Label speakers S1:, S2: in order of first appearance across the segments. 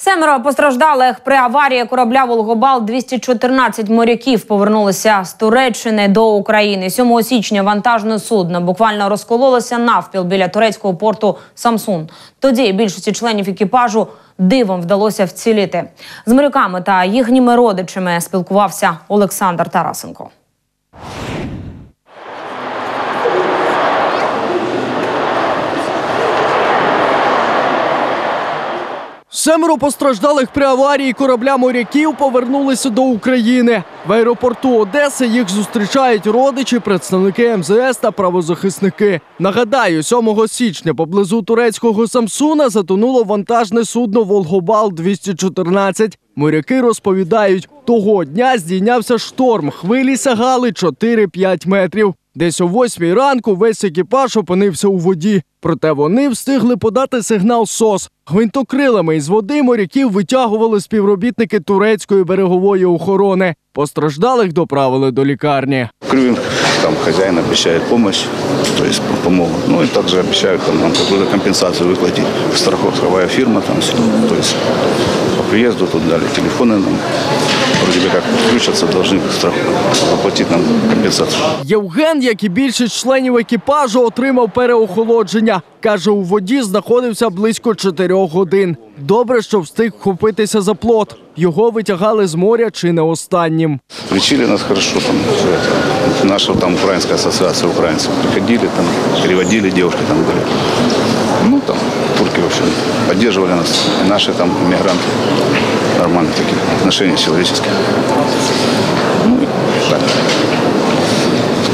S1: Семеро постраждалих при аварії корабля Волгобал 214 моряків повернулися з Туреччини до України. 7 січня вантажне судно буквально розкололося навпіл біля турецького порту Самсун. Тоді більшості членів екіпажу дивом вдалося вціліти. З моряками та їхніми родичами спілкувався Олександр Тарасенко.
S2: Семеро постраждалих при аварії корабля моряків повернулися до України. В аеропорту Одеси їх зустрічають родичі, представники МЗС та правозахисники. Нагадаю, 7 січня поблизу турецького Самсуна затонуло вантажне судно Волгобал 214 Моряки розповідають, того дня здійнявся шторм. Хвилі сягали 4-5 метрів. Десь о восьмій ранку весь екіпаж опинився у воді. Проте вони встигли подати сигнал СОС. Гвинтокрилами із води моряків витягували співробітники турецької берегової охорони. Постраждалих доправили до лікарні.
S3: Крюинг, там хозяин обещает помощь, то есть помогут. Ну и также обещают там, нам какую-то компенсацию выплатить. Страховая фирма там все. То есть по приезду тут дали телефоны нам Вроде бы как включатся, должны страх... заплатить нам компенсацию.
S2: Євген, як і більшість членів екіпажу, отримав переохолодження. Каже, у воді знаходився близько 4 годин. Добре, що встиг вхопитися за плот. Його витягали з моря чи не останнім.
S3: Лечили нас хорошо, там, всё это. наша там украинская ассоциация украинцев приходили, там, переводили девушки там были. Ну, там, турки, в общем, поддерживали нас. И наши там мигранты. Нормальные такие отношения человеческие. Ну, так.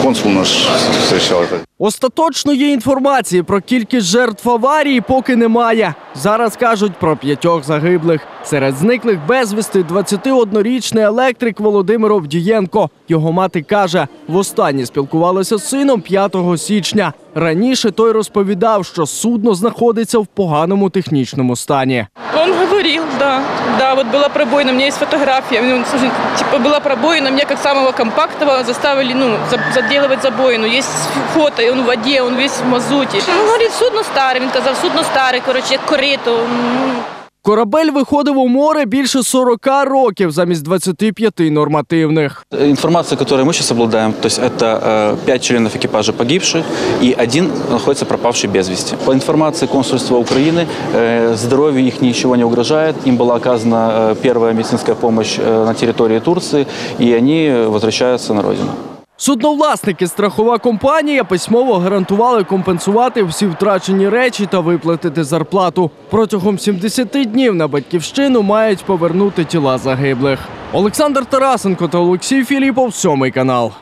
S3: Консул наш это.
S2: Остаточної інформації про кількість жертв аварії поки немає. Зараз кажуть про п'ятьох загиблих. Серед зниклих безвісти 21-річний електрик Володимир Овдієнко. Його мати каже, востаннє спілкувалася з сином 5 січня. Раніше той розповідав, що судно знаходиться в поганому технічному стані
S4: Он говорил, да. Да, вот была пробоина, у меня есть фотография. Ну, слушай, типа была пробоина, меня как самого компактного заставили, ну, за- заделывать забоину. Есть фото, и он в воде, он весь в мазуте. Он говорит, судно старе, він казав, судно старе, коротше, як корито. М,
S2: Корабель виходив у море більше 40 років замість 25 нормативних.
S5: Информация, которой мы сейчас обладаем, то есть это э, пять членов экипажа погибших и один находится пропавший без вести. По информации консульства Украины, э, здоровью их ничего не угрожает. Им была оказана э, первая медицинская помощь э, на территории Турции, и они возвращаются на родину.
S2: Судновласники, страхова компанія письмово гарантували компенсувати всі втрачені речі та виплатити зарплату. Протягом 70 днів на батьківщину мають повернути тіла загиблих. Олександр Тарасенко та Олексій Філіпов, сьомий канал.